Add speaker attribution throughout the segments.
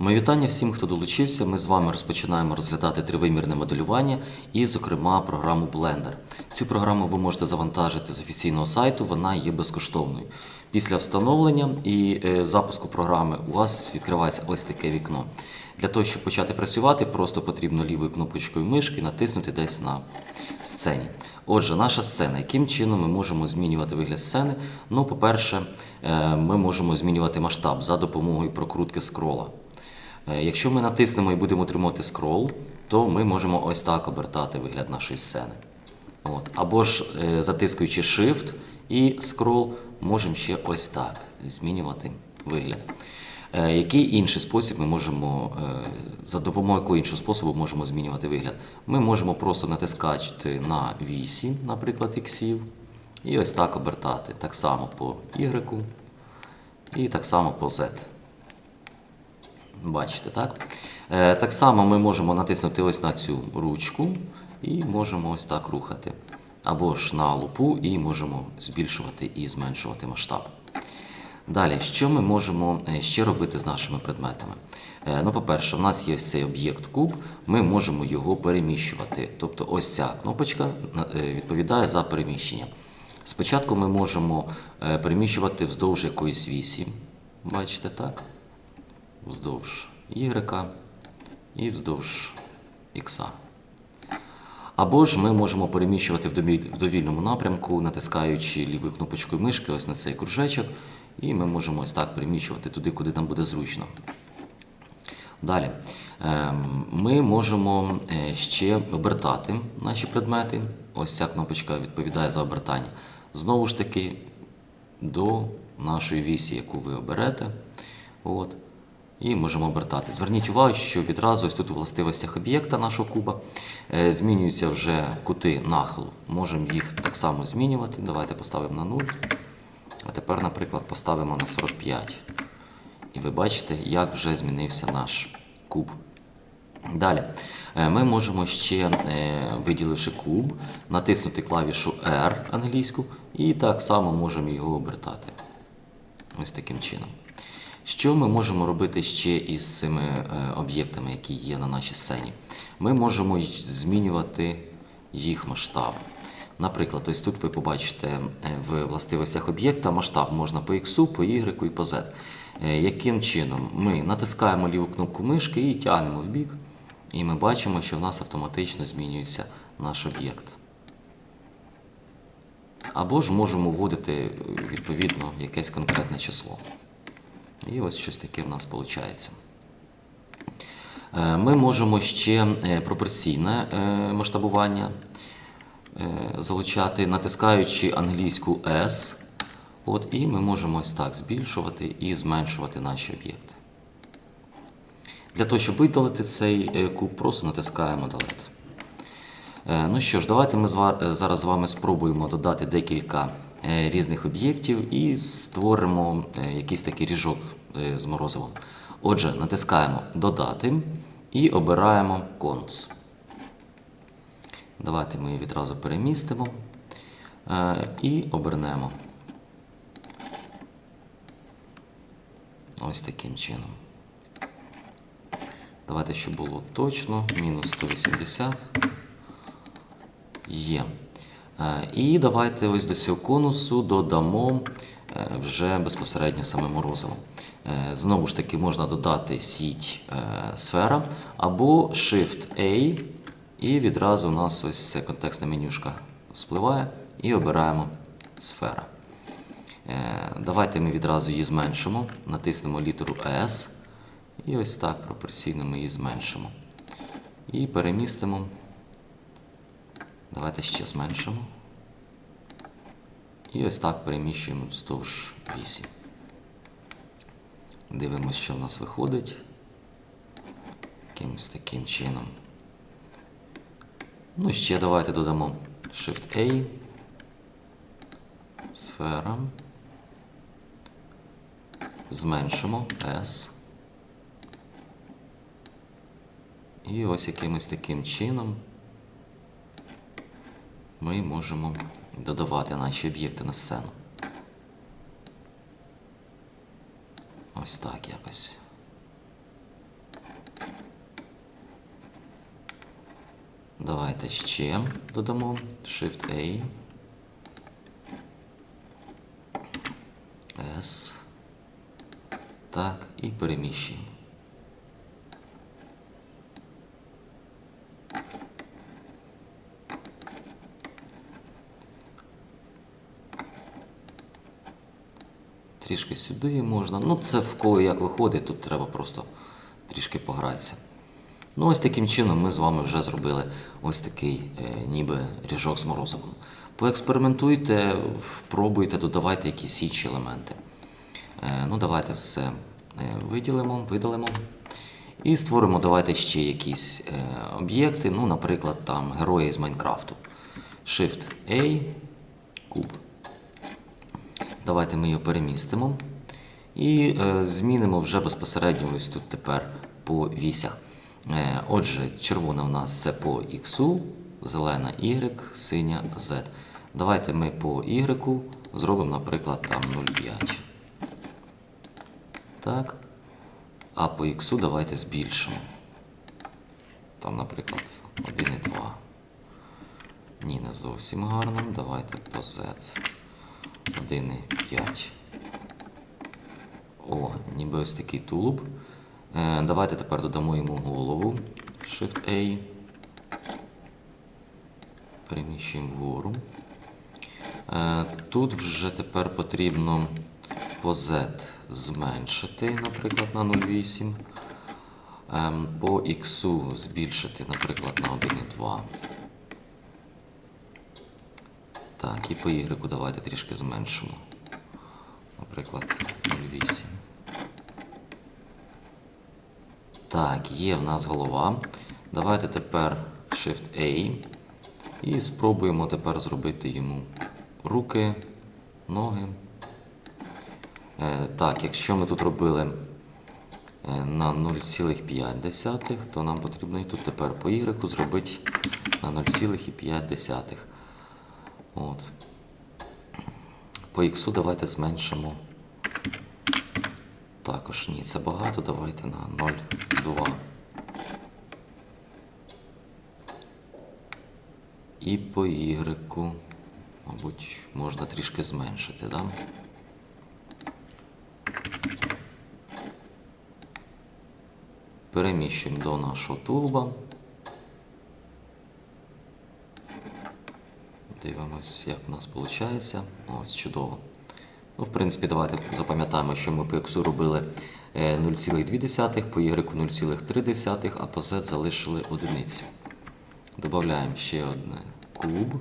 Speaker 1: Мої вітання всім, хто долучився. Ми з вами розпочинаємо розглядати тривимірне моделювання і, зокрема, програму Blender. Цю програму ви можете завантажити з офіційного сайту, вона є безкоштовною. Після встановлення і е, запуску програми у вас відкривається ось таке вікно. Для того, щоб почати працювати, просто потрібно лівою кнопочкою мишки натиснути десь на сцені. Отже, наша сцена. Яким чином ми можемо змінювати вигляд сцени? Ну, по-перше, е, ми можемо змінювати масштаб за допомогою прокрутки скрола. Е, Якщо ми натиснемо і будемо отримувати скрол, то ми можемо ось так обертати вигляд нашої сцени. От. Або ж е, затискуючи Shift і скрол, можемо ще ось так змінювати вигляд. Е, Який інший спосіб ми можемо, за допомогою якого іншого способу можемо змінювати вигляд? Ми можемо просто натискати на вісі, наприклад, іксів, і ось так обертати. Так само по Y і так само по Z. Бачите, так? Е, так само ми можемо натиснути ось на цю ручку і можемо ось так рухати. Або ж на лупу і можемо збільшувати і зменшувати масштаб. Далі, що ми можемо е, ще робити з нашими предметами? Е, Ну, по-перше, в нас є ось цей об'єкт куб, ми можемо його переміщувати. Тобто ось ця кнопочка відповідає за переміщення. Спочатку ми можемо переміщувати вздовж якоїсь вісі. Бачите, так? Вздовж Y і вздовж X. Або ж ми можемо переміщувати в довільному напрямку, натискаючи лівою кнопочкою мишки ось на цей кружечок, і ми можемо ось так переміщувати туди, куди нам буде зручно. Далі. Ем, Ми можемо е, ще обертати наші предмети. Ось ця кнопочка відповідає за обертання. Знову ж таки, до нашої вісі, яку ви оберете. От. І можемо обертати. Зверніть увагу, що відразу ось тут у властивостях об'єкта нашого куба е, змінюються вже кути нахилу. Можемо їх так само змінювати. Давайте поставимо на 0. А тепер, наприклад, поставимо на 45. І ви бачите, як вже змінився наш куб. Далі. Е, Ми можемо ще, е, виділивши куб, натиснути клавішу R англійську і так само можемо його обертати. Ось таким чином. Що ми можемо робити ще із цими е, об'єктами, які є на нашій сцені? Ми можемо змінювати їх масштаб. Наприклад, ось тут ви побачите е, в властивостях об'єкта масштаб можна по X, по Y і по Z. Е, Яким чином? Ми натискаємо ліву кнопку мишки і тягнемо в бік, і ми бачимо, що в нас автоматично змінюється наш об'єкт. Або ж можемо вводити відповідно якесь конкретне число. І ось щось таке в нас виходить. Е, Ми можемо ще е, пропорційне е, масштабування залучати, натискаючи англійську S. От, і ми можемо ось так збільшувати і зменшувати наші об'єкти. Для того, щоб видалити цей куб, просто натискаємо Delete. Ну що ж, давайте ми зараз з вами спробуємо додати декілька різних об'єктів і створимо е, якийсь такий ріжок е, з морозивом. Отже, натискаємо Додати і обираємо конус. Давайте ми її відразу перемістимо е, і обернемо. Ось таким чином. Давайте, щоб було точно. Мінус 180. Є. Е, І давайте ось до цього конусу додамо е, вже безпосередньо саме морозиво. Е, Знову ж таки, можна додати сіть сфера або Shift-A, і відразу у нас ось це контекстна менюшка спливає і обираємо сфера. Давайте ми відразу її зменшимо, натиснемо літеру S, і ось так пропорційно ми її зменшимо. І перемістимо. Давайте ще зменшимо. І ось так переміщуємо вздовж вісі. Дивимось, що в нас виходить. Якимось таким чином. Ну, ще давайте додамо Shift-A. Сфера. Зменшимо S. І ось якимось таким чином ми можемо додавати наші об'єкти на сцену. Ось так якось. Давайте ще додамо Shift-A. S. Так, і переміщуємо. Трішки сюди можна. Ну, це в кого як виходить, тут треба просто трішки погратися. Ну, ось таким чином ми з вами вже зробили ось такий е, ніби ріжок з морозивом. Поекспериментуйте, пробуйте, додавайте якісь інші елементи. Е, ну, давайте все е, виділимо, видалимо. І створимо давайте ще якісь е, об'єкти, ну, наприклад, там герої з Майнкрафту. Shift A, куб. Давайте ми його перемістимо. І е, змінимо вже безпосередньо ось тут тепер по вісях. Е, отже, червона у нас це по X, зелена Y, синя Z. Давайте ми по Y зробимо, наприклад, там 0,5. Так. А по X давайте збільшимо. Там, наприклад, 1,2. Ні, не зовсім гарно. Давайте по Z. 1,5. О, ніби ось такий тулуб. Е, давайте тепер додамо йому голову. Shift A. Переміщуємо вгору. Е, тут вже тепер потрібно по Z зменшити, наприклад, на 0,8. Ем, по X збільшити, наприклад, на 1,2. Так, і по Y давайте трішки зменшимо. Наприклад, 0,8. Так, є в нас голова. Давайте тепер Shift A. І спробуємо тепер зробити йому руки, ноги. Е, так, якщо ми тут робили е, на 0,5, то нам потрібно і тут тепер по Y зробити на 0,5. От. По X давайте зменшимо. Також ні, це багато. Давайте на 0,2. І по Y, мабуть, можна трішки зменшити, да? Переміщуємо до нашого тулуба. Дивимось, як у нас виходить. Ось чудово. Ну, в принципі, давайте запам'ятаємо, що ми по X робили е, 0,2, по Y 0,3, а по Z залишили одиницю. Додаємо ще одне куб.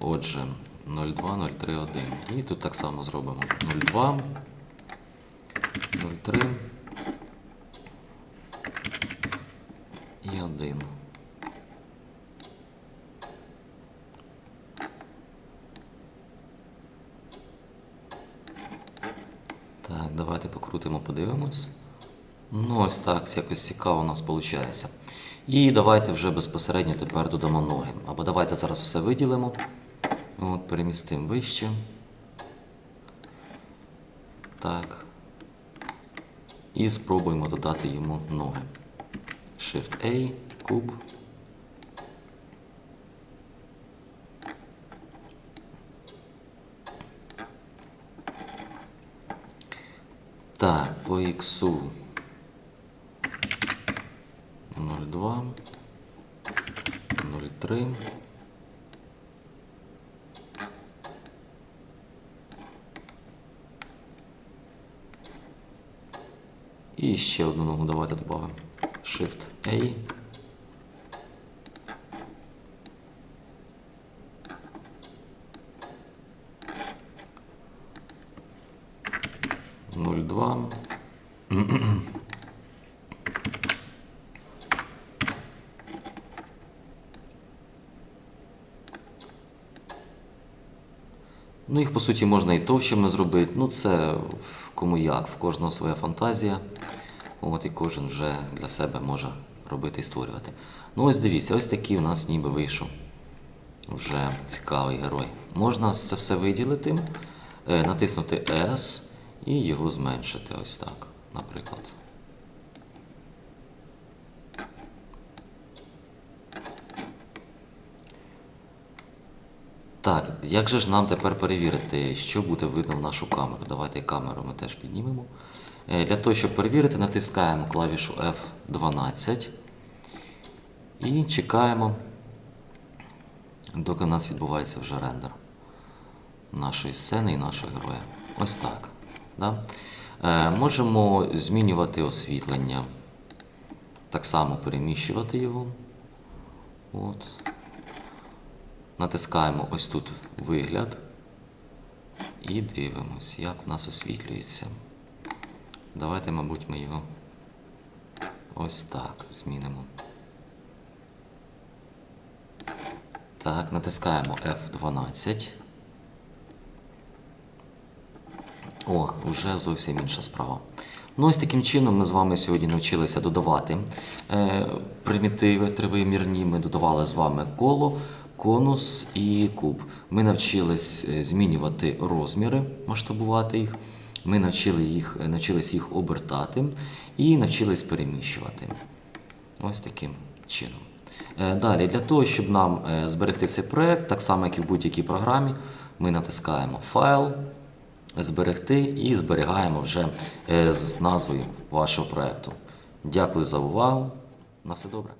Speaker 1: Отже, 0,2, 0,3, 1. І тут так само зробимо 0,2, 0,3 і 1. Так, давайте подивимось. Ну, ось так, якось цікаво у нас виходить. І давайте вже безпосередньо тепер додамо ноги. Або давайте зараз все виділимо. От, перемістимо вище. Так. І спробуємо додати йому ноги. Shift A, куб. Так, по X 0,2, 0,3. І ще одну ногу давайте додамо. Shift A. Нуль два. Ну, їх по суті можна і товщими зробити. Ну, це в кому як, в кожного своя фантазія. От і кожен вже для себе може робити і створювати. Ну, ось дивіться, ось такий у нас ніби вийшов вже цікавий герой. Можна це все виділити, е, натиснути S і його зменшити ось так, наприклад. Так, як же ж нам тепер перевірити, що буде видно в нашу камеру? Давайте камеру ми теж піднімемо. Е, для того, щоб перевірити, натискаємо клавішу F12 і чекаємо, доки в нас відбувається вже рендер нашої сцени і нашого героя. Ось так. Да? Е, можемо змінювати освітлення, так само переміщувати його. От. Натискаємо ось тут вигляд і дивимось, як в нас освітлюється. Давайте, мабуть, ми його ось так змінимо. Так, натискаємо F12. О, вже зовсім інша справа. Ну, ось таким чином ми з вами сьогодні навчилися додавати е, примітиви тривимірні. Ми додавали з вами коло, конус і куб. Ми навчились е, змінювати розміри, масштабувати їх. Ми навчили їх, е, навчились їх обертати і навчились переміщувати. Ось таким чином. Е, Далі, для того, щоб нам зберегти цей проект, так само, як і в будь-якій програмі, ми натискаємо Файл, зберегти і зберігаємо вже е, з назвою вашого проекту. Дякую за увагу. На все добре.